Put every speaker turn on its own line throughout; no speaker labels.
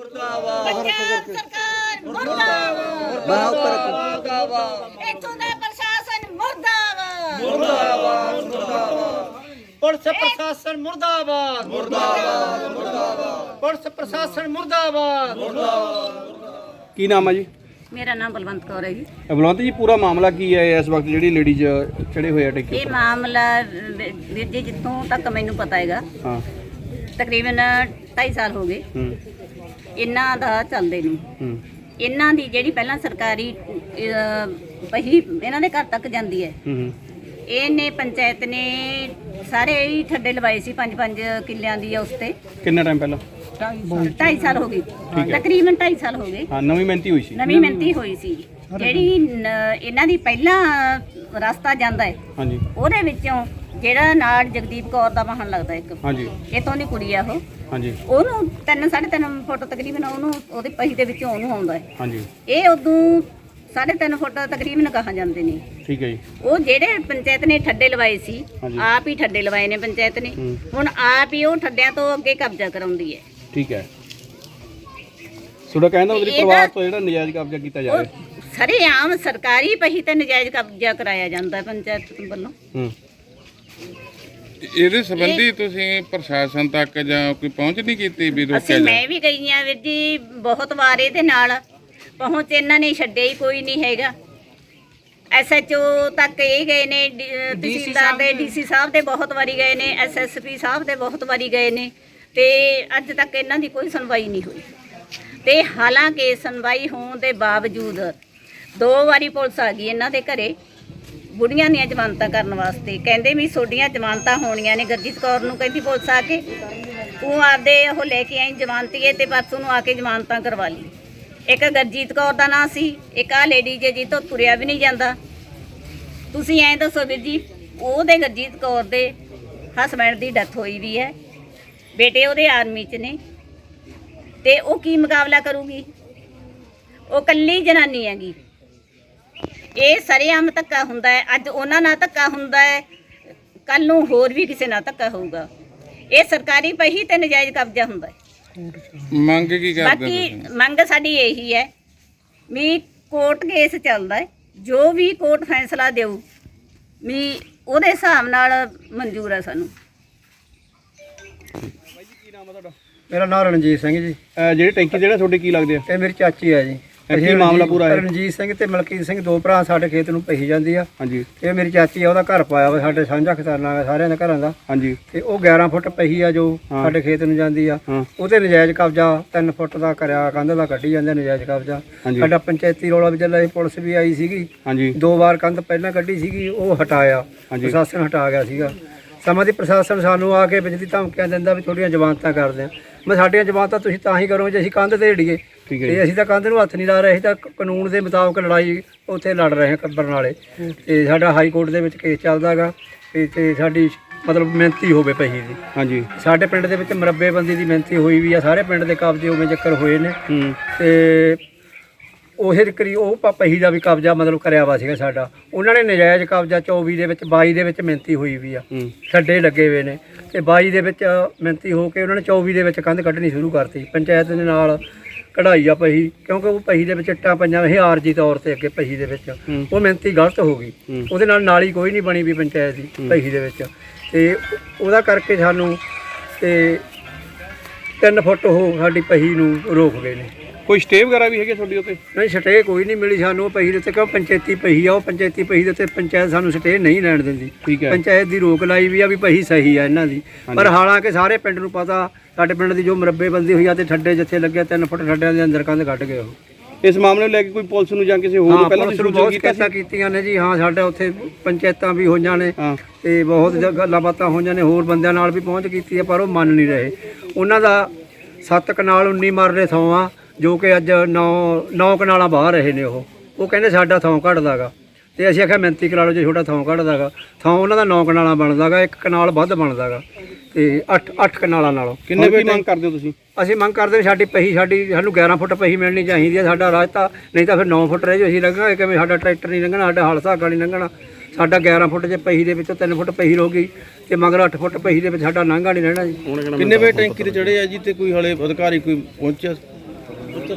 ਪੰਜਾਬ ਸਰਕਾਰ ਮੁਰਦਾਬਾਦ ਮੁਰਦਾਬਾਦ ਇੱਥੋਂ ਦਾ ਪ੍ਰਸ਼ਾਸਨ ਮੁਰਦਾਬਾਦ
ਪੁਲਿਸ ਪ੍ਰਸ਼ਾਸਨ ਮੁਰਦਾਬਾਦ ਮੁਰਦਾਬਾਦ ਮੁਰਦਾਬਾਦ ਪੁਲਿਸ ਪ੍ਰਸ਼ਾਸਨ ਮੁਰਦਾਬਾਦ
ਕੀ ਨਾਮ ਹੈ ਜੀ?
ਮੇਰਾ ਨਾਮ ਬਲਵੰਤ ਕੌਰ ਹੈ ਜੀ।
ਬਲਵੰਤ ਜੀ ਪੂਰਾ ਮਾਮਲਾ ਕੀ ਹੈ ਇਸ ਵਕਤ ਜਿਹੜੀ ਲੇਡੀਜ਼ ਚੜੇ ਹੋਏ ਆ ਟਿੱਕੇ
ਇਹ ਮਾਮਲਾ ਵੀਰ ਜੀ ਜਿੱਥੋਂ ਤੱਕ ਮੈਨੂੰ ਪਤਾ ਹੈਗਾ।
ਹਾਂ।
ਤਕਰੀਬਨ 2.5 ਸਾਲ ਹੋ ਗਏ।
ਹੂੰ।
ਇਹਨਾਂ ਦਾ ਚੱਲਦੇ ਨੂੰ।
ਹੂੰ।
ਇਹਨਾਂ ਦੀ ਜਿਹੜੀ ਪਹਿਲਾਂ ਸਰਕਾਰੀ ਅਹ, ਪਹੀ ਇਹਨਾਂ ਦੇ ਘਰ ਤੱਕ ਜਾਂਦੀ ਹੈ। ਇਹਨੇ ਪੰਚਾਇਤ ਨੇ ਸਾਰੇ ਹੀ ਠੱਡੇ ਲਵਾਏ ਸੀ 5-5 ਕਿੱਲਿਆਂ ਦੀ ਉਸ ਤੇ।
ਕਿੰਨਾ ਟਾਈਮ ਪਹਿਲਾਂ?
2.5 ਸਾਲ ਹੋ ਗਏ। ਤਕਰੀਬਨ 2.5 ਸਾਲ ਹੋ ਗਏ।
ਹਾਂ ਨਵੀਂ ਮਿਹਨਤੀ ਹੋਈ ਸੀ।
ਨਵੀਂ ਮਿਹਨਤੀ ਹੋਈ ਸੀ। ਜਿਹੜੀ ਨ- ਇਹਨਾਂ ਦੀ ਪਹਿਲਾਂ ਰਸਤਾ ਜਾਂਦਾ ਹੈ।
ਹਾਂਜੀ।
ਉਹਦੇ ਵਿੱਚੋਂ ਜਿਹੜਾ ਨਾਲ ਜਗਦੀਪ ਕੌਰ ਦਾ ਵਾਹਨ ਲੱਗਦਾ ਇੱਕ।
ਹਾਂਜੀ।
ਇਥੋਂ ਦੀ ਕੁੜੀ ਆ ਉਹ।
ਹਾਂਜੀ।
ਉਹਨੂੰ ਤਿੰਨ ਸਾਢੇ ਤਿੰਨ ਫੁੱਟ ਤਕਰੀਬਨ ਉਹਨੂੰ ਉਹਦੇ ਪਹੀ ਦੇ ਵਿੱਚੋਂ ਉਹਨੂੰ ਆਉਂਦਾ ਹੈ।
ਹਾਂਜੀ।
ਇਹ ਉਦੋਂ ਸਾਢੇ ਤਿੰਨ ਫੁੱਟ ਤਕਰੀਬਨ ਕਹਾ ਜਾਂਦੇ ਨੇ।
ਠੀਕ ਹੈ ਜੀ।
ਉਹ ਜਿਹੜੇ ਪੰਚਾਇਤ ਨੇ ਠੱਡੇ ਲਵਾਏ ਸੀ
ਹਾਂਜੀ।
ਆਪ ਹੀ ਠੱਡੇ ਲਵਾਏ ਨੇ ਪੰਚਾਇਤ ਨੇ।
ਹੂੰ।
ਹੁਣ ਆਪ ਹੀ ਉਹ ਠੱਡਿਆਂ ਤੋਂ ਅੱਗੇ ਕਬਜ਼ਾ ਕਰਾਉਂਦੀ ਹੈ।
ਠੀਕ ਹੈ। ਤੁਹਾਡਾ ਕਹਿੰਦਾ ਮਤਲਬ
ਇਹਦਾ-
ਪਰਿਵਾਰ ਤੋਂ ਜਿਹੜਾ ਨਜਾਇਜ਼ ਕਬਜ਼ਾ ਕੀਤਾ ਜਾ
ਉਹ
ਰਿਹਾ
ਸਰੇਆਮ ਸਰਕਾਰੀ ਪਹੀ ਤੇ ਨਜਾਇਜ਼ ਕਬਜ਼ਾ ਕਰਾਇਆ ਜਾਂਦਾ ਹੈ ਪੰਚਾਇਤ ਵੱਲੋਂ।
ਹੂੰ।
ਇਹਦੇ ਸੰਬੰਧੀ ਤੁਸੀਂ ਪ੍ਰਸ਼ਾਸਨ ਤੱਕ ਜਾਂ ਕੋਈ ਪਹੁੰਚ ਨਹੀਂ ਕੀਤੀ ਵੀ ਰੋਕਿਆ
ਅਸੀਂ ਮੈਂ ਵੀ ਗਈ ਆ ਵੀਰ ਜੀ ਬਹੁਤ ਵਾਰ ਇਹਦੇ ਨਾਲ। ਪਹੁੰਚ ਇਹਨਾਂ ਨੇ ਛੱਡਿਆ ਹੀ ਕੋਈ ਨਹੀਂ ਹੈਗਾ। ਐਸਐਚਓ ਤੱਕ ਇਹ ਗਏ ਨੇ ਡੀ- ਅਹ ਤਹਿਸੀਲਦਾਰ ਦੇ ਡੀਸੀ ਸਾਹਿਬ ਦੇ ਬਹੁਤ ਵਾਰੀ ਗਏ ਨੇ ਐਸਐਸਪੀ ਸਾਹਿਬ ਦੇ ਬਹੁਤ ਵਾਰੀ ਗਏ ਨੇ। ਤੇ ਅੱਜ ਤੱਕ ਇਹਨਾਂ ਦੀ ਕੋਈ ਸੁਣਵਾਈ ਨਹੀਂ ਹੋਈ। ਤੇ ਹਾਲਾਂਕਿ ਸੁਣਵਾਈ ਹੋਣ ਦੇ ਬਾਵਜੂਦ ਦੋ ਵਾਰੀ ਪੁਲਿਸ ਆ ਗਈ ਇਹਨਾਂ ਦੇ ਘਰੇ। ਬੁੜੀਆਂ ਦੀਆਂ ਜ਼ਮਾਨਤਾਂ ਕਰਨ ਵਾਸਤੇ। ਕਹਿੰਦੇ ਵੀ ਤੁਹਾਡੀਆਂ ਜ਼ਮਾਨਤਾਂ ਹੋਣੀਆਂ ਨੇ। ਗੁਰਜੀਤ ਕੌਰ ਨੂੰ ਕਹਿੰਦੀ ਪੁਲਿਸ ਆ ਕੇ, ਤੂੰ ਆਪਦੇ ਉਹ ਲੈ ਕੇ ਆਈ ਜ਼ਮਾਨਤੀਏ ਤੇ ਪਰਸੋਂ ਨੂੰ ਆ ਕੇ ਜ਼ਮਾਨਤਾਂ ਕਰਵਾ ਲਈ। ਇੱਕ ਗੁਰਜੀਤ ਕੌਰ ਦਾ ਨਾਂ ਸੀ, ਇੱਕ ਆ ਲੇਡੀ ਜੇ ਜੀ ਤੋਂ ਤੁਰਿਆ ਵੀ ਨਹੀਂ ਜਾਂਦਾ। ਤੁਸੀਂ ਐਂ ਦੱਸੋ ਵੀਰ ਜੀ, ਉਹਦੇ ਗੁਰਜੀਤ ਕੌਰ ਦੇ ਹਸਬੈਂਡ ਦੀ ਡੈਥ ਹੋਈ ਵੀ ਹੈ। ਬੇਟੇ ਉਹਦੇ ਆਰਮੀ 'ਚ ਨੇ। ਤੇ ਉਹ ਕੀ ਮੁਕਾਬਲਾ ਕਰੂਗੀ? ਉਹ ਕੱਲੀ ਜਨਾਨੀ ਹੈਗੀ। ਇਹ ਸਰੇਆਮ ਧੱਕਾ ਹੁੰਦਾ ਹੈ। ਅੱਜ ਉਹਨਾਂ ਨਾਲ ਧੱਕਾ ਹੁੰਦਾ ਹੈ। ਕੱਲ ਨੂੰ ਹੋਰ ਵੀ ਕਿਸੇ ਨਾਲ ਧੱਕਾ ਹੋਊਗਾ। ਇਹ ਸਰਕਾਰੀ ਪਹੀ ਤੇ ਨਜਾਇਜ਼ ਕਬਜ਼ਾ ਹੁੰਦਾ ਹੈ।
ਮੰਗ ਕੀ ਕਰਦੇ
ਬਾਕੀ ਮੰਗ ਸਾਡੀ ਇਹੀ ਹੈ ਵੀ ਕੋਰਟ ਕੇਸ ਚੱਲਦਾ ਹੈ। ਜੋ ਵੀ ਕੋਰਟ ਫੈਸਲਾ ਦੇਊ ਵੀ ਉਹਦੇ ਹਿਸਾਬ ਨਾਲ ਮਨਜ਼ੂਰ ਹੈ ਸਾਨੂੰ।
ਮੇਰਾ ਨਾਮ ਰਣਜੀਤ ਸਿੰਘ ਜੀ।
ਅਹ ਜਿਹੜੀ ਟੈਂਕੀ ਜਿਹੜਾ ਤੁਹਾਡੇ ਕੀ ਲੱਗਦੇ ਆ
ਇਹ ਮੇਰੀ ਚਾਚੀ ਹੈ ਜੀ।
ਕੀ ਮਾਮਲਾ ਪੂਰਾ ਹੈ?
ਰਣਜੀਤ ਸਿੰਘ ਤੇ ਮਲਕੀਤ ਸਿੰਘ ਦੋ ਭਰਾ ਸਾਡੇ ਖੇਤ ਨੂੰ ਪਹੀ ਜਾਂਦੀ ਆ।
ਹਾਂਜੀ।
ਇਹ ਮੇਰੀ ਚਾਚੀ ਆ ਉਹਦਾ ਘਰ ਪਾਇਆ ਵਾ ਸਾਡੇ ਸਾਂਝਾ ਖਜ਼ਾਨਾ ਹੈ ਸਾਰਿਆਂ ਦੇ ਘਰਾਂ ਦਾ।
ਹਾਂਜੀ।
ਤੇ ਉਹ 11 ਫੁੱਟ ਪਹੀ ਆ ਜੋ। ਸਾਡੇ ਖੇਤ ਨੂੰ ਜਾਂਦੀ ਆ। ਉਹਦੇ ਨਜਾਇਜ਼ ਕਬਜ਼ਾ 3 ਫੁੱਟ ਦਾ ਕਰਿਆ ਕੰਧ ਦਾ ਕੱਢੀ ਜਾਂਦੇ ਨਜਾਇਜ਼ ਕਬਜ਼ਾ। ਸਾਡਾ ਪੰਚਾਇਤੀ ਰੌਲਾ ਵੀ ਚੱਲਿਆ ਪੁਲਿਸ ਵੀ ਆਈ ਸੀਗੀ।
ਹਾਂਜੀ।
ਦੋ ਵਾਰ ਕੰਧ ਪਹਿਲਾਂ ਕੱਢੀ ਸੀਗੀ ਉਹ ਹਟਾਇਆ। ਪ੍ਰਸ਼ਾਸਨ ਹਟਾ ਗਿਆ ਸੀਗਾ। ਸਮਾਂ ਦੀ ਪ੍ਰਸ਼ਾਸਨ ਸਾਨੂੰ ਆ ਕੇ ਦੀ ਧਮਕੀਆਂ ਦਿੰਦਾ ਵੀ ਤੁਹਾਡੀਆਂ ਜ਼ਮਾਨਤਾਂ ਕਰਦੇ ਆ ਮੈਂ ਸਾਡੀਆਂ ਜ਼ਮਾਨਤਾਂ ਤੁਸੀਂ ਤਾਂ ਹੀ ਕਰੋ ਜੇ ਅਸੀਂ ਕੰਧ ਤੇ ਢੀਏ।
ਠੀਕ ਹੈ
ਤੇ ਅਸੀਂ ਤਾਂ ਕੰਧ ਨੂੰ ਹੱਥ ਨਹੀਂ ਲਾ ਰਹੇ ਅਸੀਂ ਤਾਂ ਕ- ਕਾਨੂੰਨ ਦੇ ਮੁਤਾਬਕ ਲੜਾਈ ਉੱਥੇ ਲੜ ਰਹੇ ਹਾਂ ਕੱਬਰ ਨਾਲੇ ਤੇ ਸਾਡਾ ਹਾਈ ਕੋਰਟ ਦੇ ਵਿੱਚ ਕੇਸ ਚੱਲਦਾਗਾ ਤੇ ਤੇ ਸਾਡੀ ਮਤਲਬ ਮਿਹਨਤੀ ਹੋਵੇ ਪਹੀ ਦੀ
ਹਾਂਜੀ।
ਸਾਡੇ ਪਿੰਡ ਦੇ ਵਿੱਚ ਮਰੱਬੇਬੰਦੀ ਦੀ ਮਿਹਨਤੀ ਹੋਈ ਵੀ ਆ ਸਾਰੇ ਪਿੰਡ ਦੇ ਕਬਜ਼ੇ ਉਵੇਂ ਚੱਕਰ ਹੋਏ ਨੇ।
ਹੂੰ।
ਤੇ ਉਹੇ ਕਰੀ ਉਹ ਪ- ਪਹੀ ਦਾ ਵੀ ਕਬਜ਼ਾ ਮਤਲਬ ਕਰਿਆ ਵਾ ਸੀਗਾ ਸਾਡਾ। ਉਹਨਾਂ ਨੇ ਨਜਾਇਜ਼ ਕਬਜ਼ਾ 24 ਦੇ ਵਿੱਚ 22 ਦੇ ਵਿੱਚ ਮਿਹਨਤੀ ਹੋਈ ਵੀ ਆ।
ਹੂੰ।
ਛੱਡੇ ਲੱਗੇ ਹੋਏ ਨੇ। ਤੇ 22 ਦੇ ਵਿੱਚ ਮਿਹਨਤੀ ਹੋ ਕੇ ਉਹਨਾਂ ਨੇ 24 ਦੇ ਵਿੱਚ ਕੰਧ ਕੱਢਣੀ ਸ਼ੁਰੂ ਕਰਤੀ ਪੰਚਾਇਤ ਦੇ ਨਾਲ ਕਢਾਈ ਆ ਪਹੀ ਕਿਉਂਕਿ ਉਹ ਪਹੀ ਦੇ ਵਿੱਚ ਇੱਟਾਂ ਪਈਆਂ ਇਹ ਆਰਜੀ ਤੌਰ ਤੇ ਅੱਗੇ ਪਹੀ ਦੇ ਵਿੱਚ।
ਹੂੰ।
ਉਹ ਮਿਹਨਤੀ ਗਲਤ ਹੋ ਗਈ।
ਹੂੰ।
ਉਹਦੇ ਨਾਲ ਨਾਲੀ ਕੋਈ ਨਹੀਂ ਬਣੀ ਵੀ ਪੰਚਾਇਤ ਦੀ ਪਹੀ ਦੇ ਵਿੱਚ। ਤੇ ਉਹਦਾ ਕਰਕੇ ਸਾਨੂੰ ਤੇ 3 ਫੁੱਟ ਉਹ ਸਾਡੀ ਪਹੀ ਨੂੰ ਰੋਕ ਗਏ ਨੇ।
ਕੋਈ ਸਟੇ ਵਗੈਰਾ ਵੀ ਹੈਗੇ ਤੁਹਾਡੀ ਉੱਤੇ?
ਨਹੀਂ ਸਟੇ ਕੋਈ ਨਹੀਂ ਮਿਲੀ ਸਾਨੂੰ ਉਹ ਪਹੀ ਦੇ ਉੱਤੇ ਕਿਉਂ ਪੰਚਾਇਤੀ ਪਹੀ ਆ ਉਹ ਪੰਚਾਇਤੀ ਪਹੀ ਦੇ ਉੱਤੇ ਪੰਚਾਇਤ ਸਾਨੂੰ ਸਟੇ ਨਹੀਂ ਲੈਣ ਦਿੰਦੀ।
ਠੀਕ ਹੈ।
ਪੰਚਾਇਤ ਦੀ ਰੋਕ ਲਾਈ ਵੀ ਆ ਵੀ ਪਹੀ ਸਹੀ ਆ ਇਹਨਾਂ ਦੀ। ਪਰ ਹਾਲਾਂਕਿ ਸਾਰੇ ਪਿੰਡ ਨੂੰ ਪਤਾ ਸਾਡੇ ਪਿੰਡ ਦੀ ਜੋ ਮਰੱਬੇਬੰਦੀ ਹੋਈ ਆ ਤੇ ਠੱਡੇ ਜਿੱਥੇ ਲੱਗੇ 3 ਫੁੱਟ ਠੱਡਿਆਂ ਦੇ ਅੰਦਰ ਕੰਧ ਕੱਢ ਗਏ ਉਹ।
ਇਸ ਮਾਮਲੇ ਨੂੰ ਲੈ ਕੇ ਕੋਈ ਪੁਲਿਸ ਨੂੰ ਜਾਂ ਕਿਸੇ ਹੋਰ ਨੂੰ ਪਹਿਲਾਂ
ਨੂੰ ਬਹੁਤ
ਕੀਤਾ
ਕੀਤੀਆਂ ਨੇ ਜੀ। ਹਾਂ ਸਾਡੇ ਉੱਥੇ ਪੰਚਾਇਤਾਂ ਵੀ ਹੋਈਆਂ ਨੇ ਤੇ ਬਹੁਤ ਗੱਲਾਂ ਬਾਤਾਂ ਹੋਈਆਂ ਨੇ ਹੋਰ ਬੰਦਿਆਂ ਨਾਲ ਵੀ ਪਹੁੰਚ ਕੀਤੀ ਹੈ ਪਰ ਉਹ ਮੰਨ ਨਹੀਂ ਰਹੇ। ਉਹਨਾਂ ਦਾ ਸੱਤ ਕਨਾਲ 19 ਮਰਲੇ ਥਾਂ ਆ ਜੋ ਕਿ ਅੱਜ 9 9 ਕਨਾਲਾਂ ਬਾਹਰ ਰਹੇ ਨੇ ਉਹ। ਉਹ ਕਹਿੰਦੇ ਸਾਡਾ ਥਾਂ ਘਟਦਾਗਾ। ਤੇ ਅਸੀਂ ਆਖਿਆ ਮਿਹਨਤੀ ਕਰਾ ਲਓ ਜੇ ਛੋਟਾ ਥਾਂ ਘਟਦਾਗਾ ਥਾਂ ਉਹਨਾਂ ਦਾ 9 ਕਨਾਲਾਂ ਬਣਦਾਗਾ ਇੱਕ ਕਨਾਲ ਵੱਧ ਬਣਦਾਗਾ। ਤੇ 8 8 ਕਨਾਲਾਂ ਨਾਲੋਂ।
ਕਿੰਨੇ ਵੀ ਮੰਗ ਕਰਦੇ ਹੋ ਤੁਸੀਂ?
ਅਸੀਂ ਮੰਗ ਕਰਦੇ ਹਾਂ ਸਾਡੀ ਪਹੀ ਸਾਡੀ ਸਾਨੂੰ 11 ਫੁੱਟ ਪਹੀ ਮਿਲਣੀ ਚਾਹੀਦੀ ਹੈ ਸਾਡਾ ਰਾਸਤਾ ਨਹੀਂ ਤਾਂ ਫਿਰ 9 ਫੁੱਟ ਰਹਿ ਜੋ ਅਸੀਂ ਲੰਘਾਂਗੇ ਕਿਵੇਂ? ਸਾਡਾ ਟਰੈਕਟਰ ਨਹੀਂ ਲੰਘਣਾ ਸਾਡਾ ਹਲ ਸਾਗਾ ਨਹੀਂ ਲੰਘਣਾ। ਸਾਡਾ 11 ਫੁੱਟ ਜੇ ਪਹੀ ਦੇ ਵਿੱਚੋਂ 3 ਫੁੱਟ ਪਹੀ ਰਹੂਗੀ ਤੇ ਮਗਰ 8 ਫੁੱਟ ਪਹੀ ਦੇ ਵਿੱਚ ਸਾਡਾ ਲੰਘਾ ਨਹੀਂ ਰਹਿਣਾ ਜੀ।
ਕਿੰਨੇ ਵੇ ਟੈਂਕੀ ਤੇ ਚੜੇ ਆ ਜੀ ਤੇ ਕੋਈ ਹਲੇ ਅਧਿਕਾਰੀ ਕੋਈ ਪਹੁੰਚਿਆ?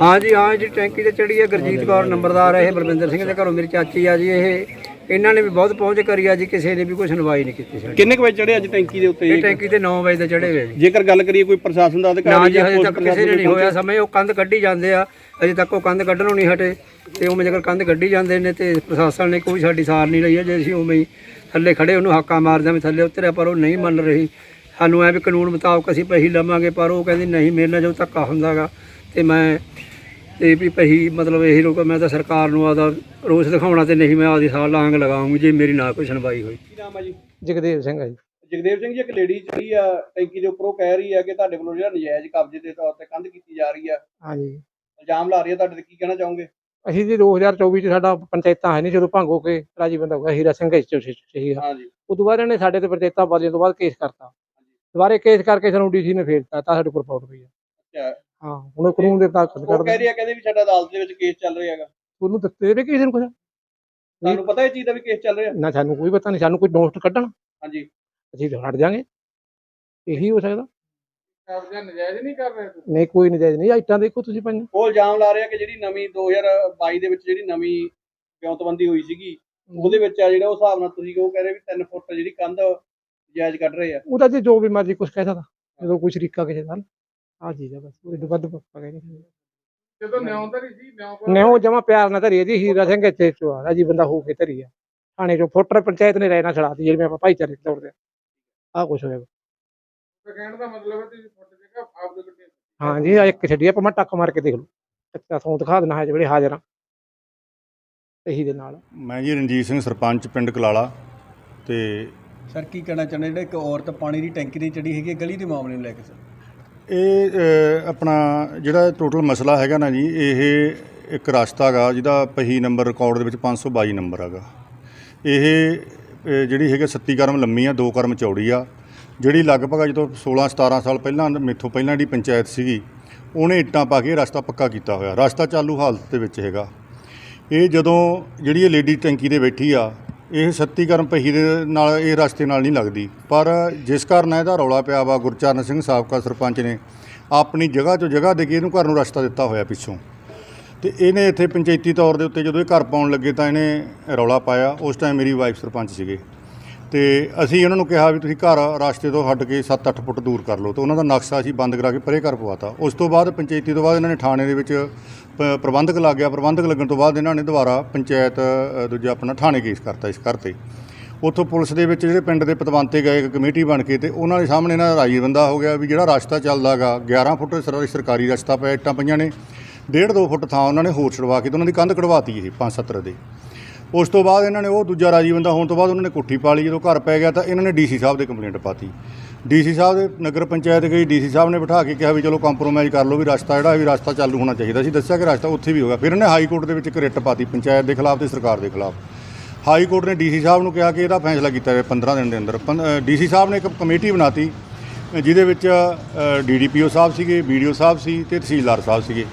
ਹਾਂ ਜੀ ਹਾਂ ਜੀ ਟੈਂਕੀ ਤੇ ਚੜੀ ਹੈ ਗੁਰਜੀਤ ਕੌਰ ਨੰਬਰਦਾਰ ਹੈ ਇਹ ਬਲਵਿੰਦਰ ਸਿੰਘ ਦੇ ਘਰੋਂ ਮੇਰੀ ਚਾਚੀ ਆ ਜੀ ਇਹ ਇਹਨਾਂ ਨੇ ਵੀ ਬਹੁਤ ਪਹੁੰਚ ਕਰੀ ਆ ਜੀ ਕਿਸੇ ਨੇ ਵੀ ਕੋਈ ਸੁਣਵਾਈ ਨਹੀਂ ਕੀਤੀ ਸਾਡੀ।
ਕਿੰਨੇ ਕੁ ਵਜੇ ਚੜੇ ਅੱਜ ਟੈਂਕੀ ਦੇ ਉੱਤੇ?
ਇਹ ਟੈਂਕੀ ਤੇ 9 ਵਜੇ ਤੇ ਚੜੇ ਹੋਏ ਜੀ।
ਜੇਕਰ ਗੱਲ ਕਰੀਏ ਕੋਈ ਪ੍ਰਸ਼ਾਸਨ ਦਾ
ਨਾ
ਅਧਿਕਾਰੀ
ਜੀ
ਜਾਂ
ਹਜੇ ਤੱਕ ਕਿਸੇ ਨੇ ਨਹੀਂ ਹੋਇਆ ਸਮੇਂ ਉਹ ਕੰਧ ਕੱਢੀ ਜਾਂਦੇ ਆ। ਅਜੇ ਤੱਕ ਉਹ ਕੰਧ ਕੱਢਣੋਂ ਨਹੀਂ ਹਟੇ ਤੇ ਉਵੇਂ ਜੇਕਰ ਕੰਧ ਕੱਢੀ ਜਾਂਦੇ ਨੇ ਤੇ ਪ੍ਰਸ਼ਾਸਨ ਨੇ ਕੋਈ ਸਾਡੀ ਸਾਰ ਨਹੀਂ ਲਈ ਹੈ ਜੇ ਅਸੀਂ ਉਵੇਂ ਹੀ ਥੱਲੇ ਖੜੇ ਉਹਨੂੰ ਹਾਕਾਂ ਮਾਰਦੇ ਵੀ ਥੱਲੇ ਉਤਰਿਆ ਪਰ ਉਹ ਨਹੀਂ ਮੰਨ ਰਹੀ। ਸਾਨੂੰ ਐ ਵੀ ਕਾਨੂੰਨ ਮੁਤਾਬਕ ਅਸੀਂ ਪਹੀ ਲਵਾਂਗੇ ਪਰ ਉਹ ਕਹਿੰਦੀ ਨਹੀਂ ਮੇਰੇ ਨਾਲ ਜੋ ਧੱਕਾ ਹੁੰਦਾਗਾ ਤੇ ਮੈਂ ਤੇ ਵੀ ਪਹੀ ਮਤਲਬ ਇਹੀ ਰੋਕ ਮੈਂ ਤਾਂ ਸਰਕਾਰ ਨੂੰ ਆਦਾ ਰੋਸ ਦਿਖਾਉਣਾ ਤੇ ਨਹੀਂ ਮੈਂ ਆਪਦੀ ਸਾਹ ਲਾਂਗ ਲਗਾਉਂਗੀ ਜੇ ਮੇਰੀ ਨਾ ਕੋਈ ਸੁਣਵਾਈ ਹੋਈ।
ਕੀ ਨਾਮ ਹੈ ਜੀ?
ਜਗਦੇਵ ਸਿੰਘ ਹੈ ਜੀ।
ਜਗਦੇਵ ਸਿੰਘ ਜੀ ਇੱਕ ਲੇਡੀ ਜਿਹੜੀ ਆ ਟੈਂਕੀ ਦੇ ਉੱਪਰੋਂ ਕਹਿ ਰਹੀ ਆ ਕਿ ਤੁਹਾਡੇ ਵੱਲੋਂ ਜਿਹੜਾ ਨਜਾਇਜ਼ ਕਬਜ਼ੇ ਦੇ ਤੌਰ ਤੇ ਕੰਧ ਕੀਤੀ ਜਾ ਰਹੀ ਆ।
ਹਾਂਜੀ।
ਇਲਜ਼ਾਮ ਲਾ ਰਹੀ ਆ ਤੁਹਾਡੇ ਤੇ ਕੀ ਕਹਿਣਾ ਚਾਹੋਗੇ?
ਅਸੀਂ ਜੀ 2024 ਚ ਸਾਡਾ ਪੰਚਾਇਤਾਂ ਹੈ ਨਹੀਂ ਜਦੋਂ ਭੰਗ ਹੋ ਕੇ ਰਾਜੀ ਬੰਦਾ ਹੋ ਗਿਆ ਹੀਰਾ ਸਿੰਘ ਇਸ ਚ ਸਹੀ
ਹਾਂਜੀ।
ਉਸ ਤੋਂ ਬਾਅਦ ਇਹਨੇ ਸਾਡੇ ਤੇ ਪੰਚਾਇਤਾਂ ਬਦਲਣ ਤੋਂ ਬਾਅਦ ਕੇਸ ਕਰਤਾ। ਦੁਬਾਰੇ ਕੇਸ ਕਰਕੇ ਸਾਨੂੰ ਡੀਸੀ ਨੇ ਫੇਰ ਦਿੱਤਾ ਤਾਂ ਸਾਡੇ ਕੋਲ ਰਿਪੋਰਟ ਪਈ ਹੈ
ਅੱਛਾ।
ਹਾਂ ਹੁਣ ਉਹ ਕਾਨੂੰਨ ਦੇ ਤਹਿਤ
ਉਹ ਕਹਿ
ਕਰਦੇ
ਰਹੀ ਆ ਕਹਿੰਦੇ ਵੀ ਸਾਡਾ ਅਦਾਲਤ ਦੇ ਵਿੱਚ ਕੇਸ ਚੱਲ ਰਿਹਾ ਹੈਗਾ।
ਉਹਨੂੰ ਦਿੱਤੇ ਵੀ ਕਿਸੇ ਨੂੰ ਕੁਝ
ਤੁਹਾਨੂੰ ਪਤਾ ਇਹ ਚੀਜ਼ ਦਾ ਵੀ ਕੇਸ ਚੱਲ ਰਿਹਾ?
ਨਾ ਸਾਨੂੰ ਕੋਈ ਪਤਾ ਨਹੀਂ ਸਾਨੂੰ ਕੋਈ ਨੋਟ ਕੱਢਣ।
ਹਾਂਜੀ।
ਅਸੀਂ ਤਾਂ ਹਟ ਜਾਾਂਗੇ। ਇਹੀ ਹੋ ਸਕਦਾ।
ਕਬਜ਼ਾ ਨਜਾਇਜ਼ ਨਹੀਂ ਕਰ ਰਹੇ ਤੁਸੀਂ
ਨਹੀਂ ਕੋਈ ਨਜਾਇਜ਼ ਨਹੀਂ। ਆਈਟਾਂ ਦੇਖੋ ਤੁਸੀਂ ਪਾਈਆਂ
ਉਹ ਇਲਜ਼ਾਮ ਲਾ ਰਿਹਾ ਕਿ ਜਿਹੜੀ ਨਵੀਂ 2022 ਦੇ ਵਿੱਚ ਜਿਹੜੀ ਨਵੀਂ ਵਿਉਂਤਬੰਦੀ ਹੋਈ ਸੀਗੀ ਉਹਦੇ ਵਿੱਚ ਆ ਜਿਹੜਾ ਉਹ ਹਿਸਾਬ ਨਾਲ ਤੁਸੀਂ ਉਹ ਕਹਿ ਰਹੇ ਵੀ 3 ਫੁੱਟ ਜਿਹੜੀ ਕੰਧ ਜਾਇਜ਼ ਕੱਢ ਰਹੇ ਆ।
ਉਹਦਾ ਜੇ ਜੋ ਵੀ ਮਰਜ਼ੀ ਕੁਝ ਕਹਿ ਸਕਦਾ। ਜਦੋਂ ਕੋਈ ਸ਼ਰੀਕਾ ਕਿਸੇ ਦਾ ਆ ਚੀਜ਼ ਆ ਬਸ ਉਹਦੇ ਤੋਂ ਵੱਧ ਪੱਕਾ ਨਹੀਂ
ਜਦੋਂ ਨਿਉਂਦਰੀ ਸੀ ਨਿਉਂ
ਨੇ ਉਹ ਜਮਾ ਪਿਆਰ ਨਾਲ ਧਰੀ ਜੀ ਹੀਰਾ ਸਿੰਘ ਇੱਥੇ ਚੁਆ ਜੀ ਬੰਦਾ ਹੋ ਕੇ ਧਰੀ ਆ। ਥਾਣੇ ਚੋਂ ਫੁੱਟਰ ਪੰਚਾਇਤ ਨੇ ਰਹਿਣਾ ਛੜਾਤੀ ਜਿਵੇਂ ਆਪਾਂ ਭਾਈਚਾਰੇ ਤੋੜਦੇ ਆ। ਕੁਛ ਹੋਇਆ।
ਕਹਿਣ ਦਾ ਮਤਲਬ ਹੈ ਤੁਸੀਂ ਤੁਹਾਡੀ ਜਗ੍ਹਾ ਆਪ ਦੇ ਗੱਡੀ
ਹਾਂ ਜੀ ਆ ਇੱਕ ਛੱਡੀ ਆਪਾਂ ਮੈਂ ਟੱਕ ਮਾਰ ਕੇ ਦੇਖ ਲਓ ਕੱਚਾ ਸੌਂ ਦਿਖਾ ਦੇਣਾ ਹੈ ਜਿਹੜੇ ਹਾਜ਼ਰ ਆ। ਇਹੀ ਦੇ ਨਾਲ।
ਮੈਂ ਜੀ ਰਣਜੀਤ ਸਿੰਘ ਸਰਪੰਚ ਪਿੰਡ ਕਲਾਲਾ। ਤੇ
ਸਰ ਕੀ ਕਹਿਣਾ ਚਾਹੁੰਦੇ ਜਿਹੜਾ ਇੱਕ ਔਰਤ ਪਾਣੀ ਦੀ ਟੈਂਕੀ ਤੇ ਚੜੀ ਹੈਗੀ ਗਲੀ ਦੇ ਮਾਮਲੇ ਨੂੰ ਲੈ ਕੇ ਸਰ?
ਇਹ ਆਪਣਾ ਜਿਹੜਾ ਟੋਟਲ ਮਸਲਾ ਹੈਗਾ ਨਾ ਜੀ ਇਹ ਇੱਕ ਰਸਤਾ ਗਾ ਜਿਹਦਾ ਪਹੀ ਨੰਬਰ ਰਿਕਾਰਡ ਦੇ ਵਿੱਚ 522 ਨੰਬਰ ਹੈਗਾ। ਇਹ ਅ, ਜਿਹੜੀ ਹੈਗਾ 37 ਕਰਮ ਲੰਮੀ ਆ 2 ਕਰਮ ਚੌੜੀ ਆ। ਜਿਹੜੀ ਲਗਭਗ ਜਦੋਂ 16 17 ਸਾਲ ਪਹਿਲਾਂ ਮੇਥੋਂ ਪਹਿਲਾਂ ਜਿਹੜੀ ਪੰਚਾਇਤ ਸੀਗੀ ਉਹਨੇ ਇੱਟਾਂ ਪਾ ਕੇ ਇਹ ਰਸਤਾ ਪੱਕਾ ਕੀਤਾ ਹੋਇਆ। ਰਸਤਾ ਚਾਲੂ ਹਾਲਤ ਦੇ ਵਿੱਚ ਹੈਗਾ। ਇਹ ਜਦੋਂ ਜਿਹੜੀ ਇਹ ਲੇਡੀ ਟੈਂਕੀ 'ਤੇ ਬੈਠੀ ਆ ਇਹ ਸੱਤੀ ਕਰਮ ਪਹੀ ਦੇ ਨਾਲ ਇਹ ਰਸਤੇ ਨਾਲ ਨਹੀਂ ਲੱਗਦੀ। ਪਰ ਜਿਸ ਕਾਰਨ ਇਹਦਾ ਰੌਲਾ ਪਿਆ ਵਾ, ਗੁਰਚਰਨ ਸਿੰਘ ਸਾਬਕਾ ਸਰਪੰਚ ਨੇ ਆਪਣੀ ਜਗ੍ਹਾ ਤੋਂ ਜਗ੍ਹਾ ਦੇ ਕੇ ਇਹਨੂੰ ਘਰ ਨੂੰ ਰਸਤਾ ਦਿੱਤਾ ਹੋਇਆ ਪਿੱਛੋਂ। ਤੇ ਇਹਨੇ ਇੱਥੇ ਪੰਚਾਇਤੀ ਤੌਰ ਦੇ ਉੱਤੇ ਜਦੋਂ ਇਹ ਘਰ ਪਾਉਣ ਲੱਗੇ ਤਾਂ ਇਹਨੇ ਰੌਲਾ ਪਾਇਆ। ਉਸ ਟਾਈਮ ਮੇਰੀ ਵਾਈਫ ਸਰਪੰਚ ਸੀਗੇ। ਤੇ ਅਸੀਂ ਉਹਨਾਂ ਨੂੰ ਕਿਹਾ ਵੀ ਤੁਸੀਂ ਘਰ ਰਾਸਤੇ ਤੋਂ ਹਟ ਕੇ 7-8 ਫੁੱਟ ਦੂਰ ਕਰ ਲਓ ਤੇ ਉਹਨਾਂ ਦਾ ਨਕਸ਼ਾ ਅਸੀਂ ਬੰਦ ਕਰਾ ਕੇ ਪਰੇ ਘਰ ਪਵਾਤਾ। ਉਸ ਤੋਂ ਬਾਅਦ ਪੰਚਾਇਤੀ ਤੋਂ ਬਾਅਦ ਇਹਨਾਂ ਨੇ ਥਾਣੇ ਦੇ ਵਿੱਚ ਪ- ਪ੍ਰਬੰਧਕ ਲੱਗ ਗਿਆ। ਪ੍ਰਬੰਧਕ ਲੱਗਣ ਤੋਂ ਬਾਅਦ ਇਹਨਾਂ ਨੇ ਦੁਬਾਰਾ ਪੰਚਾਇਤ ਦੂਜਾ ਆਪਣਾ ਥਾਣੇ ਕੇਸ ਕਰਤਾ ਇਸ ਘਰ ਤੇ। ਉੱਥੋਂ ਪੁਲਿਸ ਦੇ ਵਿੱਚ ਜਿਹੜੇ ਪਿੰਡ ਦੇ ਪਤਵੰਤੇ ਗਏ, ਇੱਕ ਕਮੇਟੀ ਬਣ ਕੇ ਤੇ ਉਹਨਾਂ ਦੇ ਸਾਹਮਣੇ ਇਹਨਾਂ ਦਾ ਰਾਜੀ ਬੰਦਾ ਹੋ ਗਿਆ ਵੀ ਜਿਹੜਾ ਰਸਤਾ ਚੱਲਦਾਗਾ 11 ਫੁੱਟ ਸਰ- ਸਰਕਾਰੀ ਰਸਤਾ ਪਿਆ, ਇੱਟਾਂ ਪਈਆਂ ਨੇ। ਡੇਢ ਦੋ ਫੁੱਟ ਥਾਂ ਉਹਨਾਂ ਨੇ ਹੋਰ ਛੜਵਾ ਕੇ ਤੇ ਉਹਨਾਂ ਦੀ ਕੰਧ ਕਢਵਾਤੀ ਇਹ 5-7 ਦੇ ਉਸ ਤੋਂ ਬਾਅਦ ਇਹਨਾਂ ਨੇ ਉਹ ਦੂਜਾ ਰਾਜੀ ਬੰਦਾ ਹੋਣ ਤੋਂ ਬਾਅਦ ਉਹਨਾਂ ਨੇ ਕੋਠੀ ਪਾ ਲਈ ਜਦੋਂ ਘਰ ਪੈ ਗਿਆ ਤਾਂ ਇਹਨਾਂ ਨੇ ਡੀਸੀ ਸਾਹਿਬ ਦੇ ਕੰਪਲੇਂਟ ਪਾਤੀ। ਡੀਸੀ ਸਾਹਿਬ ਦੇ ਨਗਰ ਪੰਚਾਇਤ ਗਈ ਡੀਸੀ ਸਾਹਿਬ ਨੇ ਬਿਠਾ ਕੇ ਕਿਹਾ ਵੀ ਚਲੋ ਕੰਪਰੋਮਾਈਜ਼ ਕਰ ਲਓ ਵੀ ਰਸਤਾ ਜਿਹੜਾ ਵੀ ਰਸਤਾ ਚਾਲੂ ਹੋਣਾ ਚਾਹੀਦਾ ਸੀ ਦੱਸਿਆ ਕਿ ਰਸਤਾ ਉੱਥੇ ਵੀ ਹੋਗਾ ਫਿਰ ਇਹਨੇ ਹਾਈ ਕੋਰਟ ਦੇ ਵਿੱਚ ਇੱਕ ਰਿਟ ਪਾਤੀ ਪੰਚਾਇਤ ਦੇ ਖਿਲਾਫ ਤੇ ਸਰਕਾਰ ਦੇ ਖਿਲਾਫ। ਹਾਈ ਕੋਰਟ ਨੇ ਡੀਸੀ ਸਾਹਿਬ ਨੂੰ ਕਿਹਾ ਕਿ ਇਹਦਾ ਫੈਸਲਾ ਕੀਤਾ ਜਾਵੇ 15 ਦਿਨ ਦੇ ਅੰਦਰ। ਡੀਸੀ ਸਾਹਿਬ ਨੇ ਇੱਕ ਕਮੇਟੀ ਬਣਾਤੀ ਅ, ਜਿਹਦੇ ਵਿੱਚ ਡੀਡੀਪੀਓ ਸਾਹਿਬ ਸੀਗੇ ਵੀਡੀਓ ਸਾਹਿਬ ਸੀ ਤੇ ਤਹਿਸੀਲਦਾਰ ਸਾਹਿਬ ਸੀਗੇ।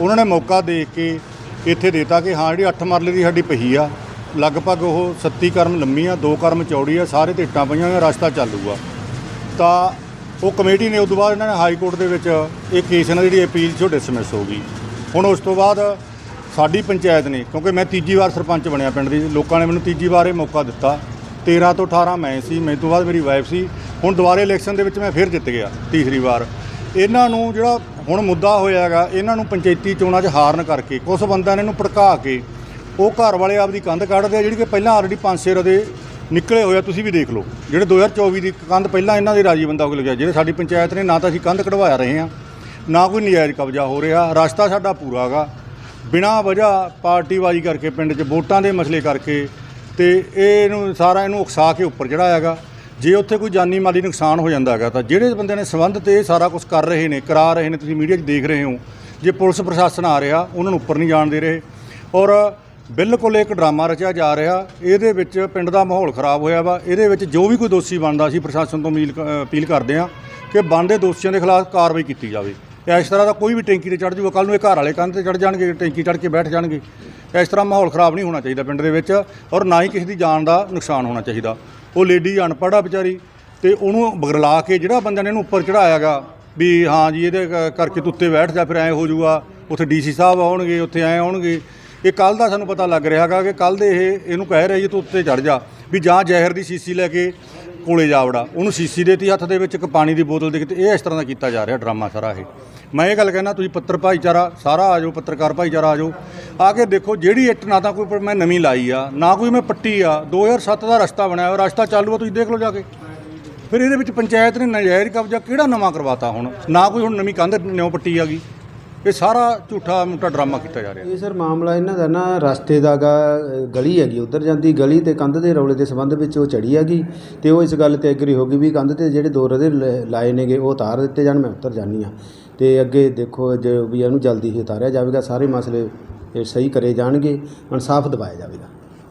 ਉਹਨਾਂ ਨੇ ਮੌਕਾ ਦੇਖ ਕੇ ਇੱਥੇ ਦੇਤਾ ਕਿ ਹਾਂ ਜਿਹੜੀ 8 ਮਰਲੇ ਦੀ ਸਾਡੀ ਪਹੀ ਆ ਲਗਭਗ ਉਹ 37 ਕਰਮ ਲੰਮੀ ਆ 2 ਕਰਮ ਚੌੜੀ ਆ ਸਾਰੇ ਤੇ ਇੱਟਾਂ ਪਈਆਂ ਹੋਈਆਂ, ਰਸਤਾ ਚੱਲੂਗਾ ਤਾਂ ਉਹ ਕਮੇਟੀ ਨੇ ਉਸ ਤੋਂ ਬਾਅਦ ਇਹਨਾਂ ਨੇ ਹਾਈ ਕੋਰਟ ਦੇ ਵਿੱਚ ਇਹ ਕੇਸ ਇਹਨਾਂ ਦੀ ਜਿਹੜੀ ਅਪੀਲ ਚੋਂ ਡਿਸਮਿਸ ਹੋ ਗਈ। ਹੁਣ ਉਸ ਤੋਂ ਬਾਅਦ ਸਾਡੀ ਪੰਚਾਇਤ ਨੇ, ਕਿਉਂਕਿ ਮੈਂ ਤੀਜੀ ਵਾਰ ਸਰਪੰਚ ਬਣਿਆ ਪਿੰਡ ਦੀ, ਲੋਕਾਂ ਨੇ ਮੈਨੂੰ ਤੀਜੀ ਵਾਰ ਇਹ ਮੌਕਾ ਦਿੱਤਾ। 13 ਤੋਂ 18 ਮੈਂ ਸੀ, ਮੇਰੇ ਤੋਂ ਬਾਅਦ ਮੇਰੀ ਵਾਈਫ ਸੀ। ਹੁਣ ਦੁਬਾਰੇ ਇਲੈਕਸ਼ਨ ਦੇ ਵਿੱਚ ਮੈਂ ਫਿਰ ਜਿੱਤ ਗਿਆ, ਤੀਸਰੀ ਵਾਰ। ਇਹਨਾਂ ਨੂੰ ਜਿਹੜਾ ਹੁਣ ਮੁੱਦਾ ਹੋਇਆ ਹੈਗਾ ਇਹਨਾਂ ਨੂੰ ਪੰਚਾਇਤੀ ਚੋਣਾਂ 'ਚ ਹਾਰਨ ਕਰਕੇ ਕੁਝ ਬੰਦਿਆਂ ਨੇ ਇਹਨੂੰ ਭੜਕਾ ਕੇ ਉਹ ਘਰ ਵਾਲੇ ਆਪਦੀ ਕੰਧ ਕੱਢਦੇ ਆ, ਜਿਹੜੀ ਕਿ ਪਹਿਲਾਂ ਆਲਰੇਡੀ ਪੰਜ ਛੇ ਰਦੇ ਨਿਕਲੇ ਹੋਇਆ ਤੁਸੀਂ ਵੀ ਦੇਖ ਲਓ। ਜਿਹੜੇ 2024 ਦੀ ਕੰਧ ਪਹਿਲਾਂ ਇਹਨਾਂ ਦੇ ਰਾਜੀ ਬੰਦਾ ਕੋਲ ਲੱਗਿਆ ਜਿਹੜੇ ਸਾਡੀ ਪੰਚਾਇਤ ਨੇ ਨਾ ਤਾਂ ਅਸੀਂ ਕੰਧ ਕਢਵਾਇਆ ਰਹੇ ਹਾਂ, ਨਾ ਕੋਈ ਨਜਾਇਜ਼ ਕਬਜ਼ਾ ਹੋ ਰਿਹਾ, ਰਸਤਾ ਸਾਡਾ ਪੂਰਾ ਹੈਗਾ। ਬਿਨਾਂ ਵਜ੍ਹਾ ਪਾਰਟੀਬਾਜ਼ੀ ਕਰਕੇ ਪਿੰਡ 'ਚ ਵੋਟਾਂ ਦੇ ਮਸਲੇ ਕਰਕੇ ਤੇ ਇਹ ਇਹਨੂੰ ਸਾਰਾ ਇਹਨੂੰ ਉਕਸਾ ਕੇ ਉੱਪਰ ਚੜਾਇਆ ਹੈਗਾ। ਜੇ ਉੱਥੇ ਕੋਈ ਜਾਨੀ ਮਾਲੀ ਨੁਕਸਾਨ ਹੋ ਜਾਂਦਾ ਹੈਗਾ ਤਾਂ ਜਿਹੜੇ ਬੰਦੇ ਨੇ ਸੰਬੰਧ ਤੇ ਸਾਰਾ ਕੁਝ ਕਰ ਰਹੇ ਨੇ, ਕਰਾ ਰਹੇ ਨੇ, ਤੁਸੀਂ ਮੀਡੀਆ 'ਚ ਦੇਖ ਰਹੇ ਹੋ, ਜੇ ਪੁਲਿਸ ਪ੍ਰਸ਼ਾਸਨ ਆ ਰਿਹਾ, ਉਹਨਾਂ ਨੂੰ ਉੱਪਰ ਨਹੀਂ ਜਾਣ ਦੇ ਰਹੇ। ਔਰ ਬਿਲਕੁਲ ਇੱਕ ਡਰਾਮਾ ਰਚਿਆ ਜਾ ਰਿਹਾ। ਇਹਦੇ ਵਿੱਚ ਪਿੰਡ ਦਾ ਮਾਹੌਲ ਖਰਾਬ ਹੋਇਆ ਵਾ। ਇਹਦੇ ਵਿੱਚ ਜੋ ਵੀ ਕੋਈ ਦੋਸ਼ੀ ਬਣਦਾ ਸੀ ਪ੍ਰਸ਼ਾਸਨ ਤੋਂ ਅਮੀਲ ਅਪੀਲ ਕਰਦੇ ਆ ਕਿ ਬਣਦੇ ਦੋਸ਼ੀਆਂ ਦੇ ਖਿਲਾਫ ਕਾਰਵਾਈ ਕੀਤੀ ਜਾਵੇ। ਇਸ ਤਰ੍ਹਾਂ ਦਾ ਕੋਈ ਵੀ ਟੈਂਕੀ ਤੇ ਚੜ ਜਾਊਗਾ ਕੱਲ ਨੂੰ ਇਹ ਘਰ ਵਾਲੇ ਕੰਧ ਤੇ ਚੜ ਜਾਣਗੇ, ਟੈਂਕੀ ਚੜ ਕੇ ਬੈਠ ਜਾਣਗੇ। ਇਸ ਤਰ੍ਹਾਂ ਮਾਹੌਲ ਖਰਾਬ ਨਹੀਂ ਹੋਣਾ ਚਾਹੀਦਾ ਪਿੰਡ ਦੇ ਵਿੱਚ ਔਰ ਨਾ ਹੀ ਕਿਸੇ ਦੀ ਜਾਨ ਦਾ ਨੁਕਸਾਨ ਹੋਣਾ ਚਾਹੀਦਾ। ਉਹ ਲੇਡੀ ਅਨਪੜ੍ਹ ਆ ਵਿਚਾਰੀ ਤੇ ਉਹਨੂੰ ਬਗਰਲਾ ਕੇ ਜਿਹੜਾ ਬੰਦਾ ਨੇ ਇਹਨੂੰ ਉੱਪਰ ਚੜਾਇਆਗਾ ਵੀ ਹਾਂ ਜੀ ਇਹਦੇ ਕ- ਕਰਕੇ ਤੂੰ ਉੱਤੇ ਬੈਠ ਜਾ, ਫਿਰ ਐ ਹੋ ਜਾਊਗਾ ਉੱਥੇ ਡੀਸੀ ਸਾਹਿਬ ਆਉਣਗੇ, ਉੱਥੇ ਐ ਆਉਣਗੇ। ਇਹ ਕੱਲ ਦਾ ਸਾਨੂੰ ਪਤਾ ਲੱਗ ਰਿਹਾ ਹੈਗਾ ਕਿ ਕੱਲ ਦੇ ਇਹ, ਇਹਨੂੰ ਕਹਿ ਰਿਹਾ ਜੀ, ਤੂੰ ਉੱਤੇ ਚੜ ਜਾ ਵੀ ਜਾਂ ਜ਼ਹਿਰ ਦੀ ਸੀਸੀ ਲੈ ਕੇ ਕੋਲੇ ਜਾ ਵੜਾ। ਉਹਨੂੰ ਸੀਸੀ ਦੇਤੀ ਹੱਥ ਦੇ ਵਿੱਚ ਇੱਕ ਪਾਣੀ ਦੀ ਬੋਤਲ ਦੇ ਕੇ ਇਹ ਇਸ ਤਰ੍ਹਾਂ ਦਾ ਕੀਤਾ ਜਾ ਰਿਹਾ ਡਰਾਮਾ ਸਾਰਾ ਇਹ। ਮੈਂ ਇਹ ਗੱਲ ਕਹਿਣਾ ਤੁਸੀਂ ਪੱਤਰ ਭਾਈਚਾਰਾ ਸਾਰਾ ਆ ਜਾਓ, ਪੱਤਰਕਾਰ ਭਾਈਚਾਰਾ ਆ ਜਾਓ। ਆ ਕੇ ਦੇਖੋ ਜਿਹੜੀ ਇੱਟ ਨਾ ਤਾਂ ਕੋਈ ਮੈਂ ਨਵੀਂ ਲਾਈ ਆ, ਨਾ ਕੋਈ ਮੈਂ ਪੱਟੀ ਆ 2007 ਦਾ ਰਸਤਾ ਬਣਾਇਆ ਹੋਇਆ, ਰਸਤਾ ਚਾਲੂ ਆ, ਤੁਸੀਂ ਦੇਖ ਲਓ ਜਾ ਕੇ। ਫਿਰ ਇਹਦੇ ਵਿੱਚ ਪੰਚਾਇਤ ਨੇ ਨਜਾਇਜ਼ ਕਬਜ਼ਾ ਕਿਹੜਾ ਨਵਾਂ ਕਰਵਾਤਾ ਹੁਣ? ਨਾ ਕੋਈ ਹੁਣ ਨਵੀਂ ਕੰਧ ਨਿਉ ਪੱਟੀ ਆ ਗਈ। ਇਹ ਸਾਰਾ ਝੂਠਾ ਮੋਟਾ ਡਰਾਮਾ ਕੀਤਾ ਜਾ ਰਿਹਾ।
ਇਹ ਸਰ ਮਾਮਲਾ ਇਹਨਾਂ ਦਾ ਨਾ ਰਸਤੇ ਦਾ ਗਾ ਗਲੀ ਹੈਗੀ ਉਧਰ ਜਾਂਦੀ ਗਲੀ ਤੇ ਕੰਧ ਦੇ ਰੌਲੇ ਦੇ ਸੰਬੰਧ ਵਿੱਚ ਉਹ ਚੜੀ ਹੈਗੀ ਤੇ ਉਹ ਇਸ ਗੱਲ ਤੇ ਐਗਰੀ ਹੋ ਗਈ ਵੀ ਕੰਧ ਤੇ ਜਿਹੜੇ ਦੋ ਰਦੇ ਲ- ਲਾਏ ਨੇਗੇ ਉਹ ਉਤਾਰ ਦਿੱਤੇ ਜਾਣ ਮੈਂ ਉਤਰ ਜਾਨੀ ਆ ਤੇ ਅੱਗੇ ਦੇਖੋ ਜੇ ਵੀ ਇਹਨੂੰ ਜਲਦੀ ਹੀ ਉਤਾਰਿਆ ਜਾਵੇਗਾ ਸਾਰੇ ਮਸਲੇ ਇਹ ਸਹੀ ਕਰੇ ਜਾਣਗੇ ਇਨਸਾਫ ਦਿਵਾਇਆ ਜਾਵੇਗਾ।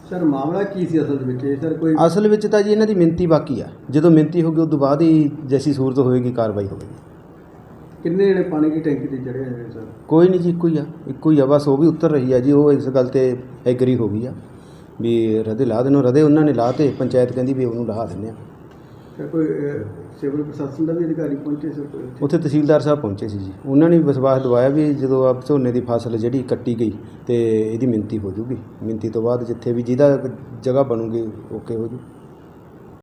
ਸਰ ਮਾਮਲਾ ਕੀ ਸੀ ਅਸਲ ਵਿੱਚ? ਇਹ ਸਰ ਕੋਈ
ਅਸਲ ਵਿੱਚ ਤਾਂ ਜੀ ਇਹਨਾਂ ਦੀ ਮਿੰਤੀ ਬਾਕੀ ਆ। ਜਦੋਂ ਮਿੰਤੀ ਹੋਗੀ ਉਸ ਤੋਂ ਬਾਅਦ ਹੀ ਜੈਸੀ ਸੂਰਤ ਹੋਏਗੀ ਕਾਰਵਾਈ ਹੋਵੇਗੀ।
ਕਿੰਨੇ ਜਣੇ ਪਾਣੀ ਦੀ ਟੈਂਕੀ ਤੇ ਚੜੇ ਹੋਏ ਸਰ?
ਕੋਈ ਨਹੀਂ ਜੀ ਇੱਕੋ ਹੀ ਆ ਇੱਕੋ ਹੀ ਆ ਬਸ ਉਹ ਵੀ ਉੱਤਰ ਰਹੀ ਆ ਜੀ ਉਹ ਇਸ ਗੱਲ ਤੇ ਐਗਰੀ ਹੋ ਗਈ ਆ ਵੀ ਰਦੇ ਲਾ ਦੇਣੋ ਰਦੇ ਉਹਨਾਂ ਨੇ ਲਾ ਤੇ ਪੰਚਾਇਤ ਕਹਿੰਦੀ ਵੀ ਉਹਨੂੰ ਲਾ ਦਿੰਦੇ ਆ।
ਸਰ ਕੋਈ ਸਿਵਲ ਪ੍ਰਸ਼ਾਸਨ ਦਾ ਵੀ ਅਧਿਕਾਰੀ ਪਹੁੰਚੇ ਸਰ? ਕੋਈ ਉੱਥੇ?
ਉੱਥੇ ਤਹਿਸੀਲਦਾਰ ਸਾਹਿਬ ਪਹੁੰਚੇ ਸੀ ਜੀ। ਉਹਨਾਂ ਨੇ ਵਿਸ਼ਵਾਸ ਦਿਵਾਇਆ ਵੀ ਜਦੋਂ ਆ ਝੋਨੇ ਦੀ ਫਸਲ ਜਿਹੜੀ ਕੱਟੀ ਗਈ ਤੇ ਇਹਦੀ ਮਿੰਤੀ ਹੋ ਜੂਗੀ। ਮਿੰਤੀ ਤੋਂ ਬਾਅਦ ਜਿੱਥੇ ਵੀ ਜਿਹਦਾ ਜਗ੍ਹਾ ਬਣੂਗੀ ਓਕੇ ਹੋ ਜੂ।